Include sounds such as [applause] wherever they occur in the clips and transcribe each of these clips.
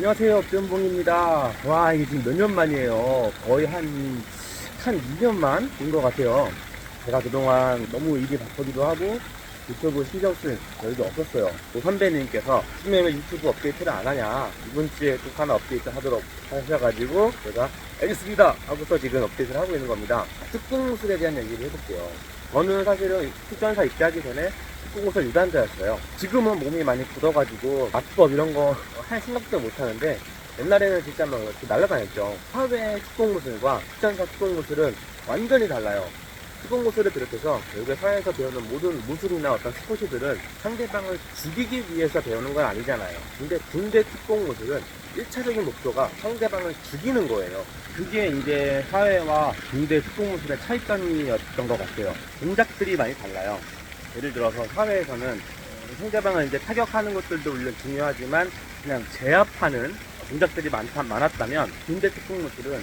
안녕하세요, 변봉입니다. 와, 이게 지금 몇 년 만이에요. 거의 한, 한 2년 만인 것 같아요. 제가 그동안 너무 일이 바쁘기도 하고, 유튜브 신경 쓸 여유도 없었어요. 또 선배님께서, 요즘에 왜 유튜브 업데이트를 안 하냐? 이번 주에 꼭 하나 업데이트 하도록 하셔가지고, 제가, 알겠습니다! 하고서 지금 업데이트를 하고 있는 겁니다. 특공무술에 대한 얘기를 해볼게요. 저는 사실은 특전사 입대하기 전에 특공무술 유단자였어요. 지금은 몸이 많이 굳어가지고 마트법 이런 거 할 생각도 못 하는데 옛날에는 진짜 막 이렇게 날아다녔죠. 사회 특공무술과 특전사 특공무술은 완전히 달라요. 특공무술을 비롯해서 결국에 사회에서 배우는 모든 무술이나 어떤 스포츠들은 상대방을 죽이기 위해서 배우는 건 아니잖아요. 근데 군대 특공무술은 1차적인 목표가 상대방을 죽이는 거예요. 그게 이제 사회와 군대 특공무술의 차이점이었던 것 같아요. 동작들이 많이 달라요. 예를 들어서 사회에서는 어, 상대방을 이제 타격하는 것들도 물론 중요하지만 그냥 제압하는 동작들이 많다, 많았다면 군대 특공무술은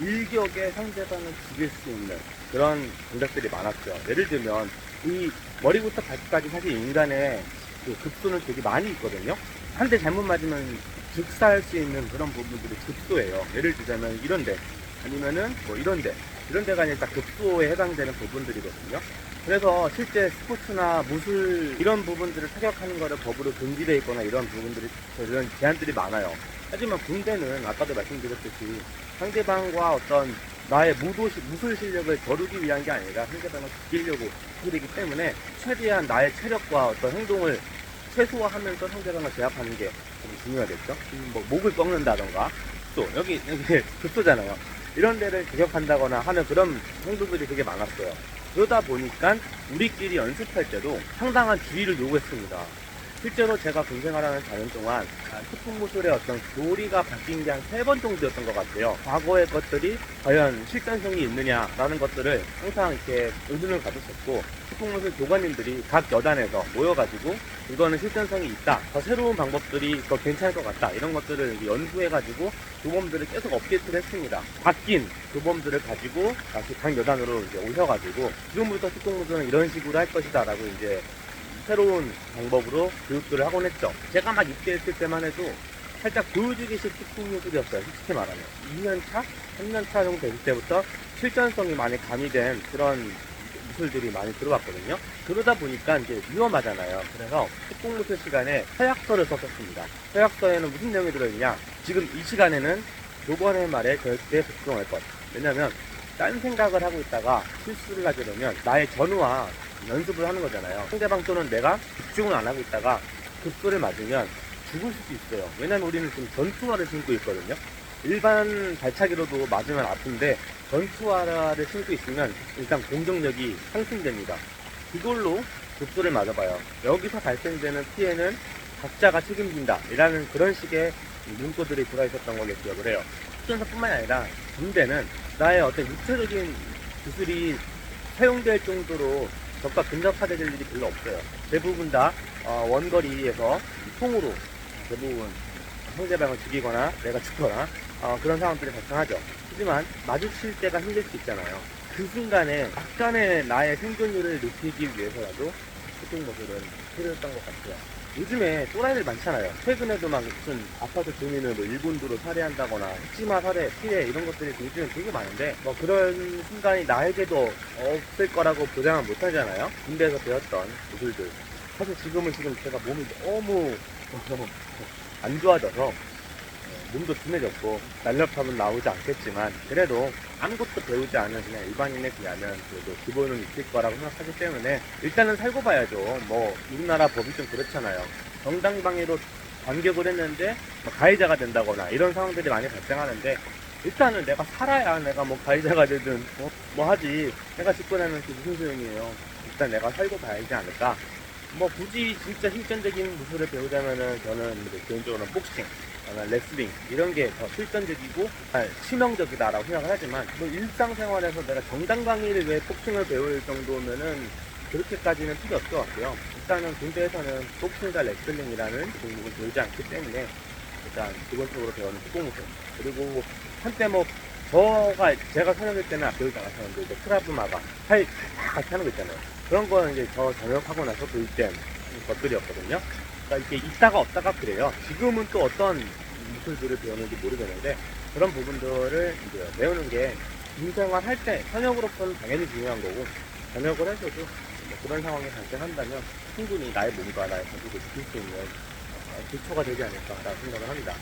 일격에 상대방을 죽일 수 있는 그런 동작들이 많았죠. 예를 들면 이 머리부터 발끝까지 사실 인간의 그 급소는 되게 많이 있거든요. 한 대 잘못 맞으면 즉사할 수 있는 그런 부분들이 급소예요. 예를 들자면 이런데 아니면은 뭐 이런데 이런 데가 아니라 딱 급소에 해당되는 부분들이거든요. 그래서 실제 스포츠나 무술 이런 부분들을 타격하는 거를 법으로 금지되어 있거나 이런 부분들이 이런 제한들이 많아요. 하지만 군대는 아까도 말씀드렸듯이 상대방과 어떤 나의 무도 무술 실력을 겨루기 위한 게 아니라 상대방을 죽이려고 하기 때문에 최대한 나의 체력과 어떤 행동을 최소화하면서 상대방을 제압하는 게 중요하겠죠. 음, 뭐 목을 꺾는다던가 또 여기 여기 [laughs] 급소잖아요. 이런 데를 저격한다거나 하는 그런 행동들이 되게 많았어요. 그러다 보니까 우리끼리 연습할 때도 상당한 주의를 요구했습니다. 실제로 제가 군 생활하는 4년 동안 특공무술의 어떤 교리가 바뀐 게 한 세 번 정도였던 것 같아요. 과거의 것들이 과연 실전성이 있느냐라는 것들을 항상 이렇게 의문을 가졌었고 특공무술 교관님들이 각 여단에서 모여가지고 이거는 실전성이 있다. 더 새로운 방법들이 더 괜찮을 것 같다. 이런 것들을 연구해가지고 교범들을 계속 업데이트를 했습니다. 바뀐 교범들을 가지고 다시 각 여단으로 이제 오셔가지고 지금부터 특공무술은 이런 식으로 할 것이다라고 이제 새로운 방법으로 교육들을 하곤 했죠. 제가 막 입대했을 때만 해도 살짝 보여주기식 특공무술이었어요. 솔직히 말하면. 2년차? 3년차 정도 됐을 때부터 실전성이 많이 가미된 그런 무술들이 많이 들어왔거든요. 그러다 보니까 이제 위험하잖아요. 그래서 특공무술 시간에 서약서를 썼었습니다. 서약서에는 무슨 내용이 들어있냐? 지금 이 시간에는 교관의 말에 절대 복종할 것. 왜냐면 딴 생각을 하고 있다가 실수를 하게 되면 나의 전우와 연습을 하는 거잖아요. 상대방 또는 내가 집중을 안 하고 있다가 급소를 맞으면 죽을 수도 있어요. 왜냐면 우리는 지금 전투화를 신고 있거든요. 일반 발차기로도 맞으면 아픈데 전투화를 신고 있으면 일단 공격력이 상승됩니다. 이걸로 급소를 맞아봐요. 여기서 발생되는 피해는 각자가 책임진다. 이라는 그런 식의 문구들이 들어 있었던 걸로 기억을 해요. 특전사뿐만이 아니라 군대는 나의 어떤 육체적인 기술이 사용될 정도로 적과 근접하게 될 일이 별로 없어요. 대부분 다 어, 원거리에서 총으로 대부분 상대방을 죽이거나 내가 죽거나 어, 그런 상황들이 발생하죠. 하지만 마주칠 때가 힘들 수 있잖아요. 그 순간에 약간의 나의 생존율을 높이기 위해서라도 특공모술은 필요했던 것 같아요. 요즘에 또라이들 많잖아요. 최근에도 막 무슨 아파트 주민을 뭐 일본도로 살해한다거나 흑지마 살해, 피해 이런 것들이 요즘에 되게 많은데 뭐 그런 순간이 나에게도 없을 거라고 보장은 못 하잖아요. 군대에서 배웠던 무술들. 사실 지금은 지금 제가 몸이 너무 안 좋아져서 어, 몸도 둔해졌고 날렵함은 나오지 않겠지만 그래도 아무것도 배우지 않은 그냥 일반인에 비하면 그래도 기본은 있을 거라고 생각하기 때문에 일단은 살고 봐야죠. 뭐 우리나라 법이 좀 그렇잖아요. 정당방위로 반격을 했는데 뭐 가해자가 된다거나 이런 상황들이 많이 발생하는데 일단은 내가 살아야 내가 뭐 가해자가 되든 뭐, 뭐 하지 내가 나면 그게 무슨 소용이에요. 일단 내가 살고 봐야지 않을까. 뭐 굳이 진짜 실전적인 무술을 배우자면은 저는 이제 개인적으로는 복싱 나 레슬링 이런 게 더 실전적이고 아, 치명적이다라고 생각을 하지만 뭐 일상생활에서 내가 정당 강의를 왜 복싱을 배울 정도면은 그렇게까지는 필요 없을 것 같고요. 일단은 군대에서는 복싱과 레슬링이라는 종목을 배우지 않기 때문에 일단 기본적으로 배우는 특공무술 그리고 한때 뭐 저가 제가 사역할 때는 배우지 않았었는데 이제 크라브마가 팔 같이 하는 거 있잖아요. 그런 거는 이제 저 전역하고 나서 도입된 것들이었거든요. 그러니까 이게 있다가 없다가 그래요. 지금은 또 어떤 무술들을 배우는지 모르겠는데 그런 부분들을 이제 배우는 게 군생활 할 때 현역으로서는 당연히 중요한 거고 전역을 해서도 뭐 그런 상황이 발생한다면 충분히 나의 몸과 나의 가족을 지킬 수 있는 어, 기초가 되지 않을까라고 생각을 합니다.